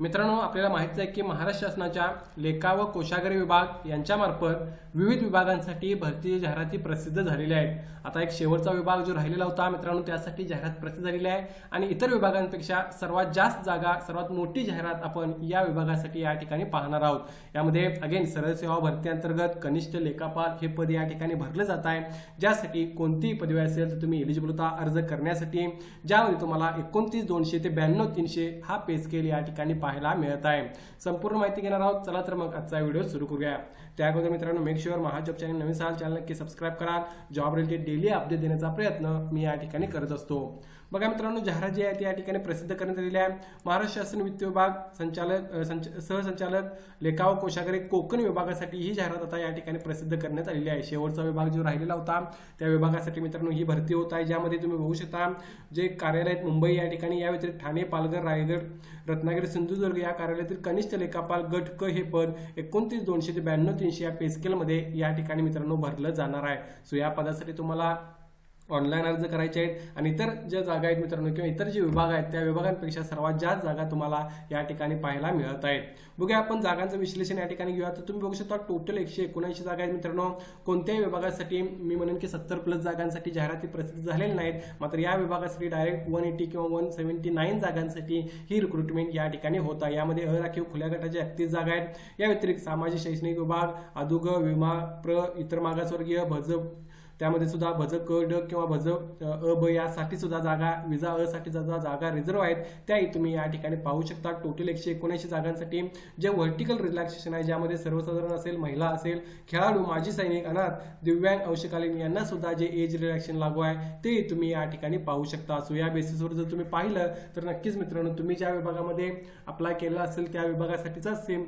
मित्रांनो आपल्याला माहिती आहे की महाराष्ट्र शासनाच्या लेखा व कोशागरी विभाग यांच्यामार्फत विविध विभागांसाठी भरती जाहिराती प्रसिद्ध झालेल्या आहेत. आता एक शेवटचा विभाग जो राहिलेला होता मित्रांनो त्यासाठी जाहिरात प्रसिद्ध झालेली आहे. आणि इतर विभागांपेक्षा सर्वात जास्त जागा सर्वात मोठी जाहिरात आपण या विभागासाठी या ठिकाणी पाहणार आहोत. यामध्ये अगेन सरळ सेवा भरती अंतर्गत कनिष्ठ लेखापाल हे पद या ठिकाणी भरलं जात आहे. ज्यासाठी कोणतीही पदवी असेल तर तुम्ही एलिजिबल होता अर्ज करण्यासाठी ज्यामध्ये तुम्हाला एकोणतीस दोनशे ते ब्याण्णव तीनशे हा पे स्केल या ठिकाणी पाहायला मिळत आहे. संपूर्ण माहिती घेणार आहोत. चला तर मग आजचा व्हिडिओ सुरू करूया. त्या अगोदर मित्रांनो मेक शुअर महाजॉब चॅनल नवीन साल चॅनल नक्की सबस्क्राईब करा. जॉब रिलेटेड डेली अपडेट देण्याचा प्रयत्न मी या ठिकाणी करत असतो. बघा मित्रांनो जाहिरात जी आहे ती या ठिकाणी प्रसिद्ध करण्यात आलेली आहे. महाराष्ट्र शासन वित्त विभाग संचालक संच- सहसंचालक लेखाव व कोकण विभागासाठी ही जाहिरात आता या ठिकाणी प्रसिद्ध करण्यात आलेली आहे. शेवटचा विभाग जो राहिलेला होता त्या विभागासाठी मित्रांनो ही भरती होत आहे ज्यामध्ये तुम्ही बघू शकता जे कार्यालय आहेत मुंबई या ठिकाणी या व्यतिरिक्त ठाणे पालघर रायगड रत्नागिरी सिंधुदुर्ग या कार्यालयातील कनिष्ठ लेखापाल गट क हे पद एकोणतीस दोनशे ते ब्याण्णव तीनशे या पेस्केलमध्ये या ठिकाणी मित्रांनो भरलं जाणार आहे. सो या पदासाठी तुम्हाला ऑनलाईन अर्ज करायचे आहेत. आणि इतर ज्या जागा आहेत मित्रांनो किंवा इतर जे विभाग आहेत त्या विभागांपेक्षा सर्वात जास्त जागा तुम्हाला या ठिकाणी पाहायला मिळत आहेत. बघूया आपण जागांचं विश्लेषण या ठिकाणी घेऊया. तर तुम्ही बघू शकता टोटल एकशे एकोणऐंशी जागा आहेत मित्रांनो. कोणत्याही विभागासाठी मी म्हणेन की सत्तर प्लस जागांसाठी जाहिराती प्रसिद्ध झालेल्या नाहीत. मात्र या विभागासाठी डायरेक्ट वन एटी किंवा वन सेव्हन्टी नाईन जागांसाठी ही रिक्रुटमेंट या ठिकाणी होत आहे. यामध्ये अराखीव खुल्या गटाच्या एकतीस जागा आहेत. या व्यतिरिक्त सामाजिक शैक्षणिक विभाग अदुग विमा प्र इतर मागासवर्गीय भजप त्यामध्ये सुद्धा भज क ड किंवा भज अ ब यासाठी सुद्धा जागा विजा अ साठी सुद्धा जागा रिझर्व आहेत. त्याही तुम्ही या ठिकाणी पाहू शकता. टोटल एकशे एकोणऐंशी जागांसाठी जे व्हर्टिकल रिलॅक्सेशन आहे ज्यामध्ये सर्वसाधारण असेल महिला असेल खेळाडू माजी सैनिक अनाथ दिव्यांग अंशकालीन यांना सुद्धा जे एज रिलॅक्सेशन लागू आहे ते तुम्ही या ठिकाणी पाहू शकता. सो या बेसिसवर जर तुम्ही पाहिलं तर नक्कीच मित्रांनो तुम्ही ज्या विभागामध्ये अप्लाय केला असेल त्या विभागासाठीचा सेम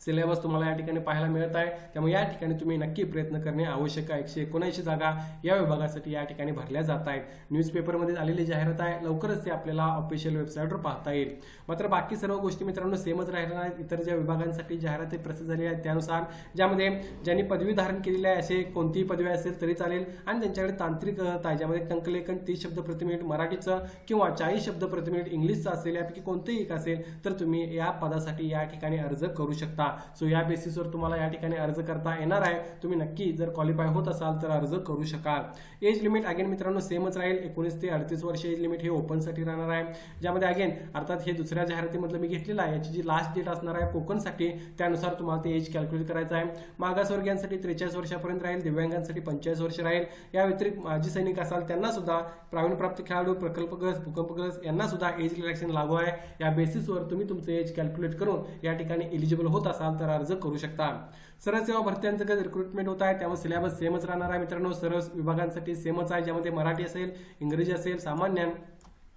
सिलेबस तुम्हाला या ठिकाणी पाहायला मिळत आहे. त्यामुळे या ठिकाणी तुम्ही नक्की प्रयत्न करणे आवश्यक आहे. एकशे एकोणऐंशी जागा या विभागासाठी या ठिकाणी भरल्या जात आहेत. न्यूजपेपरमध्ये आलेली जाहिरात आहे. लवकरच ते आपल्याला ऑफिशियल वेबसाईटवर पाहता येईल. मात्र बाकी सर्व गोष्टी मित्रांनो सेमच राहिल्या नाहीत इतर ज्या विभागांसाठी जाहिराती प्रसिद्ध झालेल्या आहेत त्यानुसार ज्यामध्ये ज्यांनी पदवी धारण केलेली आहे असे कोणतीही पदवी असेल तरी चालेल. आणि त्यांच्याकडे तांत्रिक आहे ज्यामध्ये टंकलेखन तीस शब्द प्रति मिनिट मराठीचं किंवा चाळीस शब्द प्रति मिनिट इंग्लिशचं असेल यापैकी कोणतेही एक असेल तर तुम्ही या पदासाठी या ठिकाणी अर्ज करू शकता. सो या बेसिसवर तुम्हाला या ठिकाणी अर्ज करता येणार आहे. तुम्ही नक्की जर क्वालिफाय होत असाल तर अर्ज करू शकाल. एज लिमिट अगेन मित्रांनो सेमच राहील. एकोणीस ते अडतीस वर्ष एज लिमिट हे ओपनसाठी राहणार आहे. ज्यामध्ये अगेन अर्थात हे दुसऱ्या जाहिरातीमधलं मी घेतलेलं आहे. याची जी लास्ट डेट असणार आहे कोकणसाठी त्यानुसार तुम्हाला ते एज कॅल्क्युलेट करायचं आहे. मागासवर्गीयांसाठी त्रेचाळीस वर्षापर्यंत राहील. दिव्यांगांसाठी पंचेचाळीस वर्ष राहील. या व्यतिरिक्त माजी सैनिक असाल त्यांना सुद्धा प्रावीणप्राप्त खेळाडू प्रकल्पग्रस्त भूकंपग्रस्त यांना सुद्धा एज रिलॅक्सेशन लागू आहे. या बेसिसवर तुम्ही तुमचं एज कॅल्क्युलेट करून या ठिकाणी एलिजिबल होत असाल. तर अर्ज करू शकता. सरळ सेवा भरती जे रिक्रुटमेंट होत आहे त्यामुळे सिलेबस सेमच राहणार आहे मित्रांनो. सरळ विभागांसाठी सेमच आहे ज्यामध्ये मराठी असेल इंग्रजी असेल सामान्य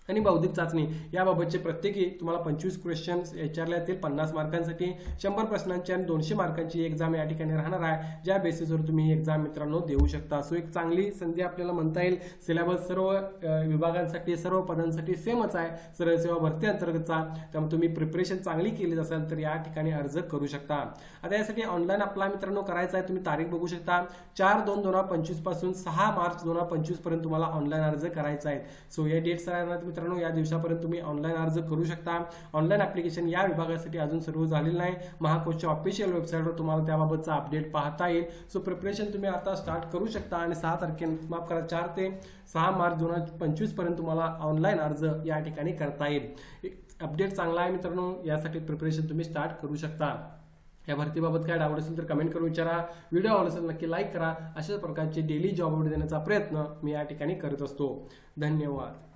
आणि बौद्धिक चाचणी. याबाबतचे प्रत्येकी तुम्हाला पंचवीस क्वेश्चन्स विचारले जातील पन्नास मार्कांसाठी. शंभर प्रश्नांची आणि दोनशे मार्कांची एक्झाम या ठिकाणी राहणार आहे. ज्या बेसिसवर तुम्ही ही एक्झाम मित्रांनो देऊ शकता. सो एक चांगली संधी आपल्याला म्हणता येईल. सिलेबस सर्व विभागांसाठी सर्व पदांसाठी सेमच आहे. सरळ सेवा भरती अंतर्गतचा. त्यामुळे तुम्ही प्रिपरेशन चांगली केली असेल तर या ठिकाणी अर्ज करू शकता. आता यासाठी ऑनलाईन आपला मित्रांनो करायचा आहे. तुम्ही तारीख बघू शकता. चार दोन दोन हजार पंचवीसपासून सहा मार्च दोन हजार पंचवीसपर्यंत तुम्हाला ऑनलाईन अर्ज करायचा आहे. सो या डेट्स राहणार मित्रांनो या दिवसापर्यंत तुम्ही ऑनलाईन अर्ज करू शकता. ऑनलाईन ऍप्लिकेशन या विभागासाठी अजून सुरू झालेलं नाही. महाकोचच्या ऑफिशियल वेबसाईटवर तुम्हाला त्याबाबतचा अपडेट पाहता येईल. सो प्रिपरेशन तुम्ही आता स्टार्ट करू शकता आणि सहा तारखे माफ करा चार ते सहा मार्च दोन हजार पंचवीसपर्यंत तुम्हाला ऑनलाईन अर्ज या ठिकाणी करता येईल. अपडेट चांगला आहे मित्रांनो यासाठी प्रिपरेशन तुम्ही स्टार्ट करू शकता. या भरतीबाबत काय डाऊट असेल तर कमेंट करून विचारा. व्हिडिओ आवडत असेल नक्की लाईक करा. अशाच प्रकारचे डेली जॉब अपडेट देण्याचा प्रयत्न मी या ठिकाणी करत असतो. धन्यवाद.